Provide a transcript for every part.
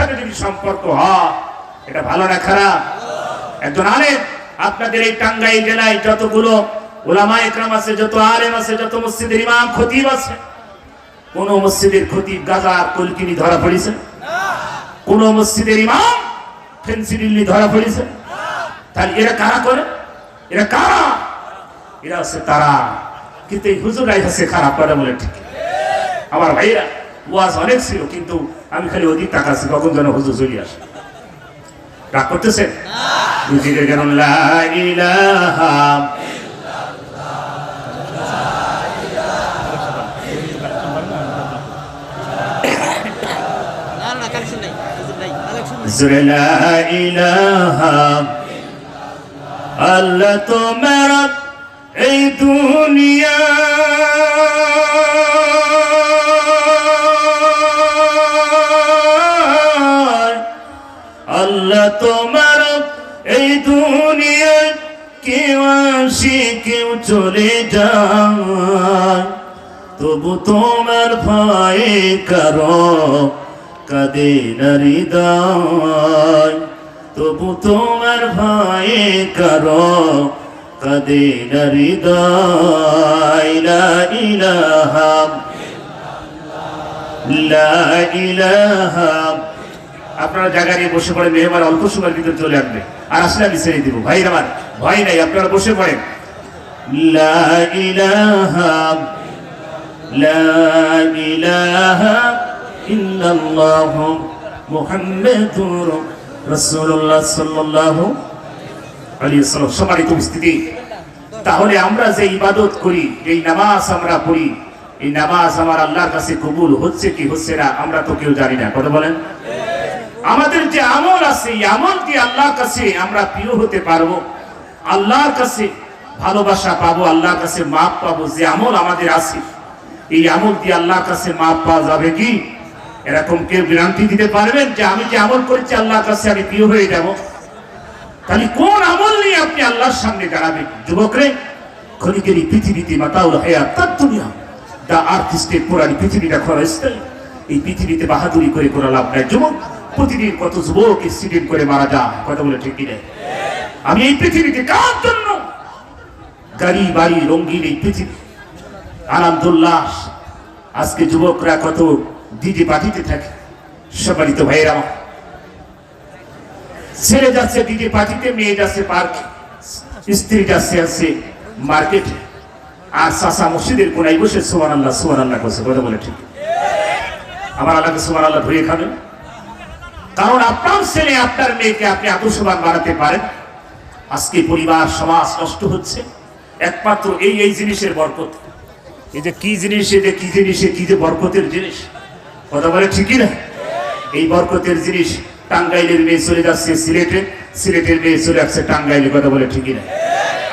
সাথে যদি সম্পর্ক হয়, এটা ভালো না খারাপ? একজন আলেম, আপনাদের এই টাঙ্গাইল জেলায় যতগুলো ওলামা একরাম আছে, যত আলেম আছে, যত মসজিদের ইমাম, খতিব আছে, কোন মসজিদের খতিব গাজার কলকিনি ধরা পড়েছে? কোন মসজিদের ইমাম ফেন্সিডিল্লি ধরা পড়েছে? তাহলে এরা কারা করে? এরা কারা? এরা হচ্ছে তারা। কিন্তু এই হুজুরাই হচ্ছে খারাপ করে বলে ঠিক। আমার ভাইরা ওয়াজ অনেক ছিল কিন্তু আমি খালি ওদিক তাকাচ্ছি কখন যেন হুজুর চলে আসে। রাগ করতেছেন? বুঝিলে যেন লা ইলাহা না না কালেকশন নাই হুজুর নাই কালেকশন নাই জুড়ে লা ইলাহা আল্লাহ তোমার এই দুনিয়া তোমার এই দুনিয়ায় কেউ আসে, কেউ চলে যায়। তবু তোমার ভয়ে কারও কাঁদে হৃদয়। তবু তোমার ভয়ে কারও কাঁদে হৃদয়। ইলাহা লা ইলাহা আপনারা জায়গা নিয়ে বসে পড়েন মেহমান অল্প সময়ের ভিতরে চলে আসবে। আর আসলে আমি ছেড়ে দিব। ভাই আমার। ভয় নাই, আপনারা বসে পড়েন। লা ইলাহা তাহলে আমরা যে ইবাদত করি, এই নামাজ আমরা পড়ি, এই নামাজ আমার আল্লাহর কাছে কবুল হচ্ছে কি হচ্ছে না, আমরা তো কেউ জানি না। কথা বলেন? আমাদের যে আমল আছে, এই আমল কি আল্লাহর কাছে আমরা প্রিয় হতে পারব। আল্লাহর কাছে ভালোবাসা পাবো, আল্লাহর কাছে মাপ পাবো, যে আমল আমাদের আছে। এই আমল দিয়ে আল্লাহর কাছে মাপ পাওয়া যাবে কি? এরকম কেউ গ্যারান্টি দিতে পারবেন যে আমি যে আমল করেছি, আল্লাহর কাছে আমি প্রিয় হয়ে যাব? তাহলে কোন আমল নিয়ে আপনি আল্লাহর সামনে দাঁড়াবেন? যুবকরে ক্ষণিকের এই পৃথিবীতে মাতাউল হায়াত, তার দুনিয়া। দা আর্টিস্টে পুরানি পৃথিবীটা ক্ষণস্থায়ী এই পৃথিবীতে বাহাদুরি করে কোনো লাভ নাই। যুবক প্রতিদিন কত যুবক অ্যাক্সিডেন্ট করে মারা যায়, কথা বলে ঠিক নেই আমি এই পৃথিবীতে কার জন্য? গাড়ি, বাড়ি, রঙ্গিন এই পৃথিবী। আলহামদুল্লাহ আজকে যুবকরা কত দিদি পাঠিতে থাকে, সম্মানিত ভাইয়েরা। ছেলে যাচ্ছে দিদি পাঠিতে মেয়ে যাচ্ছে পার্ক, স্ত্রী যাচ্ছে আছে মার্কেটে। আর সাসা মসজিদের কোনায় বসে সোমান আল্লাহ সোমান আল্লাহ করছে, কথা বলে ঠিক আমার আল্লাহকে সোমান আল্লাহ ধুয়ে খাবেন। কারণ আপনার ছেলে, আপনার মেয়েকে আপনি আদর্শবান বানাতে পারেন। আজকে পরিবার, সমাজ নষ্ট হচ্ছে। একমাত্র এই এই জিনিসের বরকত। এই যে কি জিনিস, এই যে কি জিনিস কি যে বরকতের জিনিস? কথা বলে ঠিকই না? এই বরকতের জিনিস টাঙ্গাইলের মেয়ে চলে যাচ্ছে সিলেটে। সিলেটের মেয়ে চলে যাচ্ছে টাঙ্গাইলে, কথা বলে ঠিকই না?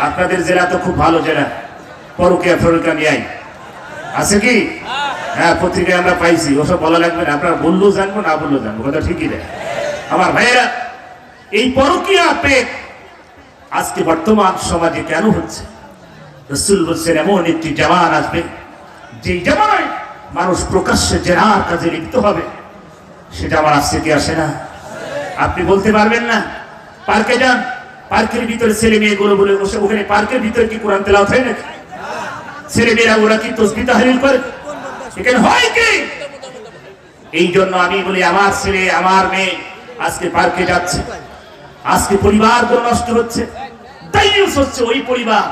আপনাদের জেলা তো খুব ভালো জেলা। পরকিয়া ফরকিয়া নিয়ে আছে কি? হ্যাঁ পত্রিকায় আমরা পাইছি, ওসব বলা লাগবে না। আপনারা বললেও জানব, না বললেও জানব, কথা ঠিকই না আমার ভাইয়েরা, এই পরকিয়া পেট আজকে বর্তমান সমাজে কেন হচ্ছে? রসুল বলছেন, এমন একটি জামান আসবে, যেই জামানায় মানুষ প্রকাশ্যে জেনার কাজে লিপ্ত হবে। সেটা আমার আসছে কি আসে না? আপনি বলতে পারবেন না। পার্কে যান, পার্কের ভিতরে ছেলে মেয়েগুলো বলে বসে, ওখানে পার্কের ভিতরে কি কোরআন তেলাওয়াত হয় নাকি? ছেলে মেয়েরা ওরা কি তসবি তাহলিল করে? এখানে হয় কি? এই জন্য আমি বলি, আমার ছেলে, আমার মেয়ে আজকে পার্কে যাচ্ছে। আজকে পরিবারগুলো নষ্ট হচ্ছে। হচ্ছে ওই পরিবার।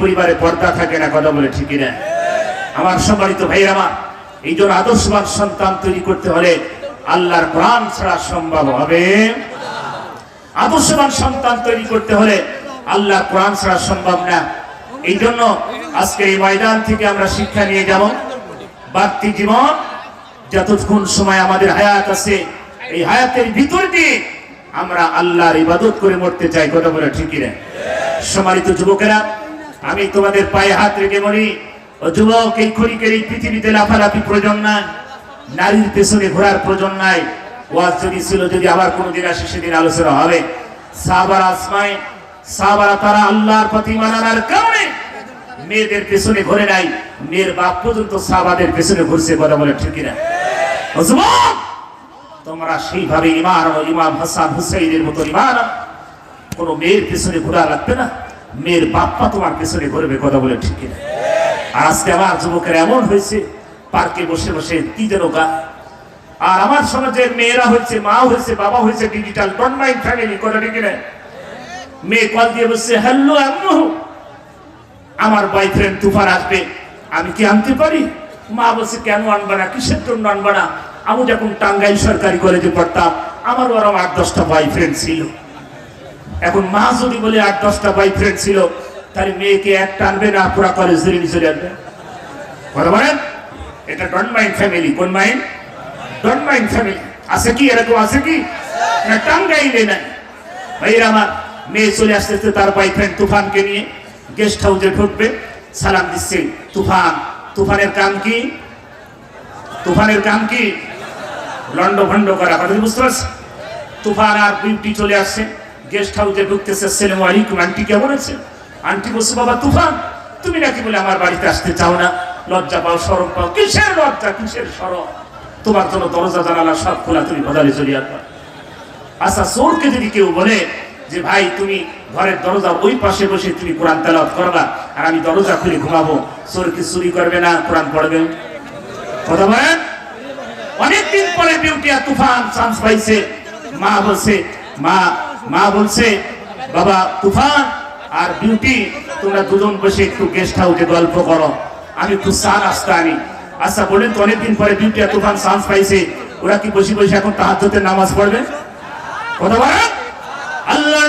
পরিবারে পর্দা থাকে না, কথা বলে ঠিকই না। আমার সম্মানিত আমার, এই জন্য আদর্শবান সন্তান তৈরি করতে হলে আল্লাহর প্রাণ ছাড়া সম্ভব হবে। আদর্শবান সন্তান তৈরি করতে হলে আল্লাহর কোরআন ছাড়া সম্ভব না। এই জন্য আজকে এই ময়দান থেকে আমরা শিক্ষা নিয়ে যাব। বাড়তি জীবন যতক্ষণ সময় আমাদের হায়াত আছে, এই হায়াতের ভিতর দিয়ে আমরা আল্লাহর ইবাদত করে মরতে চাই, কথা বলে ঠিকই না সমারিত যুবকেরা, আমি তোমাদের পায়ে হাত রেখে বলি, ও যুবক, এই খড়িকের এই পৃথিবীতে লাফালাফি প্রয়োজন নাই, নারীর পেছনে ঘোরার প্রয়োজন নাই, ওয়াজ যদি ছিল, যদি আবার কোনোদিন আসে, সেদিন আলোচনা হবে। সাহাবার আসমায়, সাহাবারা তারা আল্লাহর প্রতি মানার কারণে মেয়েদের পেছনে ঘুরে নাই। মেয়ের বাপ পর্যন্ত সাহাবাদের পেছনে ঘুরছে কথা বলে ঠিকই না তোমরা সেইভাবে ইমান ও ইমাম হাসান হুসাইনের মতো ইমান। কোনো মেয়ের পেছনে ঘোরা লাগবে না। মেয়ের বাপ্পা তোমার পেছনে ঘুরবে কথা বলে, ঠিক কিনা? আর আজকে আমার যুবকের এমন হয়েছে, পার্কে বসে বসে কি যেন গা। আর আমার সমাজের মেয়েরা হয়েছে মা হয়েছে, বাবা হয়েছে ডিজিটাল অনলাইন ফ্যামিলি কথা ঠিক মেয়ে কল দিয়ে বসছে হ্যালো, আম্মু আমার বয়ফ্রেন্ড তুফান আসবে, আমি কি আনতে পারি? মা বলছে, কেন আনবে না? কিসের জন্য আনবে না? আমি যখন টাঙ্গাইল সরকারি কলেজে পড়তাম, আমার ওরম আট, দশটা বয়ফ্রেন্ড ছিল। এখন মা যদি বলে আট, দশটা বয়ফ্রেন্ড ছিল, তাহলে মেয়েকে একটা আনবে না, পুরা কলেজ ধরে নিয়ে চলে আসবে? কথা বলেন? এটা ডন মাইন্ড ফ্যামিলি কোন মাইন্ড ডন মাইন্ড ফ্যামিলি আছে কি? এরকম আছে কি? না, টাঙ্গাইলে নাই। ভাইরা আমার, মেয়ে চলে আসতেছে তার বয়ফ্রেন্ড তুফানকে নিয়ে। গেস্ট হাউসে ঢুকবে। সালাম দিচ্ছে। তুফান। তুফানের কাম কি? তুফানের কাম কি? লন্ড ভন্ড করা। কথা বুঝতে পারছি তুফান আর বিউটি চলে আসছে। গেস্ট হাউসে ঢুকতেছে সেলেম আলাইকুম আন্টি কেমন আছে আন্টি বলছে, বাবা, তুফান, তুমি নাকি বলে আমার বাড়িতে আসতে চাও না? লজ্জা পাও সরম পাও। কিসের লজ্জা? কিসের সরম তোমার জন্য দরজা, জানালা সব খোলা। তুমি বদালে চলে আসবা। আচ্ছা চোরকে যদি কেউ বলে যে, ভাই, তুমি ঘরের দরজা ওই পাশে বসে তুমি কোরআন তেলাওয়াত করবা, আর আমি দরজা খুলে ঘুমাবো। চোরকে চুরি করবে না? কোরআন পড়বে। কথা বলেন? অনেকদিন পরে বিউটি তুফান চান্স পাইছে। মা বলছে, মা মা বলছে, বাবা, তুফান আর বিউটি, তোমরা দুজন বসে একটু গেস্ট হাউসে গল্প করো। আমি একটু চা নাস্তা আনি। আচ্ছা বলেন তো অনেকদিন পরে বিউটি আর তুফান চান্স পাইছে। ওরা কি বসে বসে এখন তাহাজ্জুদের নামাজ পড়বে? কথা বলেন?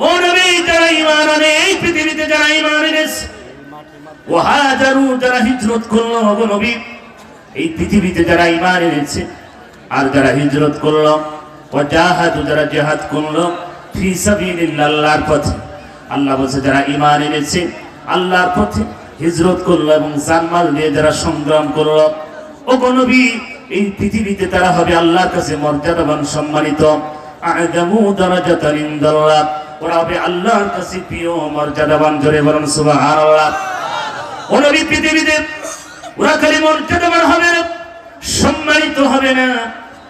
ও যারা এই পৃথিবীতে যারা ওয়াহাজারু, যারা হিজরত করল এই পৃথিবীতে যারা এনেছে, আর যারা হিজরত জিহাদ করল আল্লাহর পথে। আল্লাহ যারা পথে হিজরত করল এবং জানমাল দিয়ে যারা সংগ্রাম করল ও নবী, এই পৃথিবীতে তারা হবে আল্লাহর কাছে মর্যাদাবান, সম্মানিত। আ'জামু দারাজাতান ওরা হবে আল্লাহর কাছে প্রিয় মর্যাদাবান জোরে বলুন, সুবহানাল্লাহ। ওনবী পৃথিবীতে ওরা খালি মর্যাদাবান হবে না, সম্মানিত হবে না।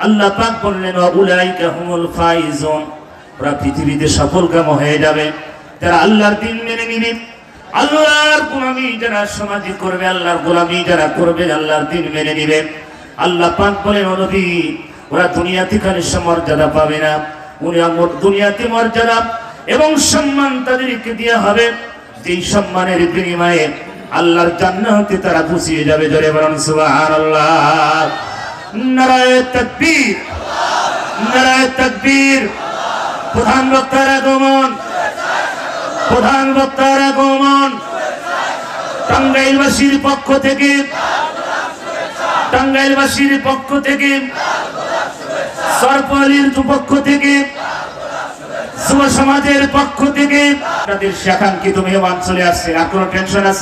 আল্লাহ পাক বললেন উলাইকা হুমুল ফাইজুন। ওরা পৃথিবীতে সফল কাম হয়ে যাবে। যারা আল্লাহর দিন মেনে নিবে, আল্লাহর গোলামি যারা সমাজে করবে, আল্লাহর গোলামি যারা করবে, আল্লাহর দিন মেনে নিবে। আল্লাহ পাক বলেন নবী, ওরা দুনিয়াতে খালি মর্যাদা পাবে না। উনি দুনিয়াতে মর্যাদা এবং সম্মান তাদেরকে দেওয়া হবে। যেই সম্মানের বিনিময়ে আল্লাহর জান্নাতে তারা পুষিয়ে যাবে, জোরে বলুন, সুবহানাল্লাহ। নারায়ে তাকবীর। নারায়ে তাকবীর। প্রধান বক্তার আগমন। প্রধান বক্তার আগমন। টাঙ্গাইলবাসীর পক্ষ থেকে। টাঙ্গাইলবাসীর পক্ষ থেকে। সরপলির পক্ষ থেকে। সমাজের পক্ষ থেকে আপনাদের শাখাঙ্কিত মেহমান চলে আসছে আর কোনো টেনশন আছে?